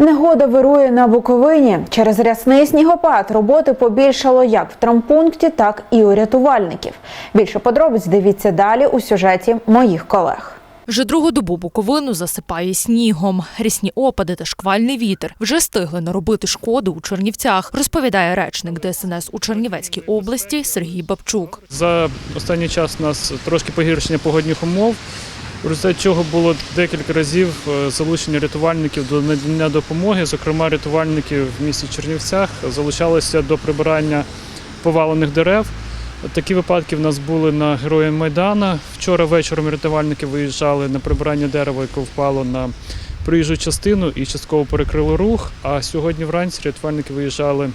Негода вирує на Буковині. Через рясний снігопад роботи побільшало як в травмпункті, так і у рятувальників. Більше подробиць дивіться далі у сюжеті моїх колег. Вже другу добу Буковину засипає снігом. Рісні опади та шквальний вітер вже встигли наробити шкоду у Чернівцях, розповідає речник ДСНС у Чернівецькій області Сергій Бабчук. За останній час у нас трошки погіршення погодних умов, в результаті чого було декілька разів е, залучення рятувальників до надання допомоги. Зокрема, рятувальники в місті Чернівцях залучалися до прибирання повалених дерев. Такі випадки в нас були на Героя Майдана. Вчора вечором рятувальники виїжджали на прибирання дерева, яке впало на проїжджу частину і частково перекрило рух. А сьогодні вранці рятувальники виїжджали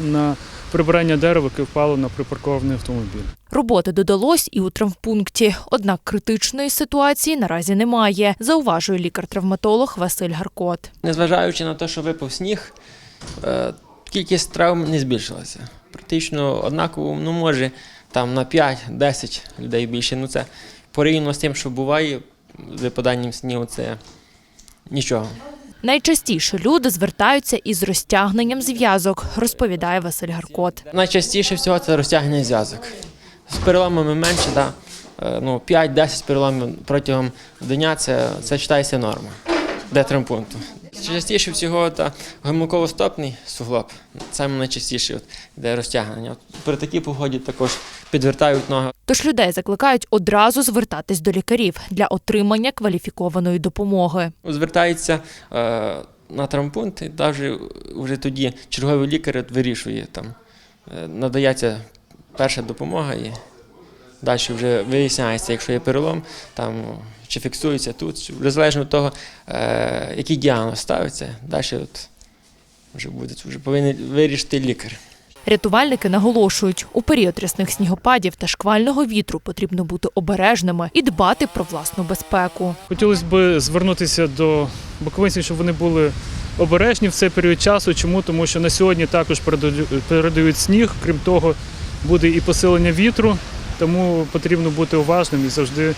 на прибирання дерева, яке впало на припаркований автомобіль. Роботи додалось і у травмпункті, однак критичної ситуації наразі немає, зауважує лікар-травматолог Василь Гаркот. Незважаючи на те, що випав сніг, е, кількість травм не збільшилася. Практично однаково, ну може там на 5-10 людей більше. Ну це порівняно з тим, що буває з випаданням снігу, це нічого. Найчастіше люди звертаються із розтягненням зв'язок, розповідає Василь Гаркот. Найчастіше всього це розтягнення зв'язок. З переломами менше, да. Е, ну, 5-10 переломів протягом дня це, це читається норма для травмпункту. Частіше всього та гомілково-стопний суглоб, саме найчастіше от, де розтягнення. От, при такій погоді також підвертають ноги. Тож людей закликають одразу звертатись до лікарів для отримання кваліфікованої допомоги. Звертається е, на травмпункт, і навіть вже тоді черговий лікар вирішує, там, е, надається перша допомога і далі вже виясняється, якщо є перелом, там, чи фіксується тут, чи- вже залежно від того, е, який діагноз ставиться, далі от, вже буде, вже повинен вирішити лікар. Рятувальники наголошують, у період рясних снігопадів та шквального вітру потрібно бути обережними і дбати про власну безпеку. Хотілося б звернутися до буковинців, щоб вони були обережні в цей період часу. Чому? Тому що на сьогодні також передаю- передають сніг. Крім того, буде і посилення вітру, тому потрібно бути уважним і завжди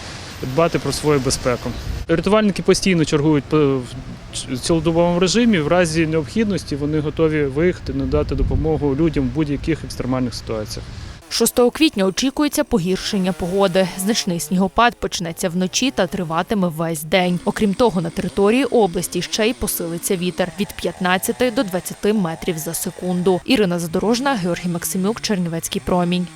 дбати про свою безпеку. Рятувальники постійно чергують в цілодобовому режимі. В разі необхідності вони готові виїхати, надати допомогу людям в будь-яких екстремальних ситуаціях. 6 квітня очікується погіршення погоди. Значний снігопад почнеться вночі та триватиме весь день. Окрім того, на території області ще й посилиться вітер від 15 до 20 метрів за секунду. Ірина Задорожна, Георгій Максимюк, Чернівецький промінь.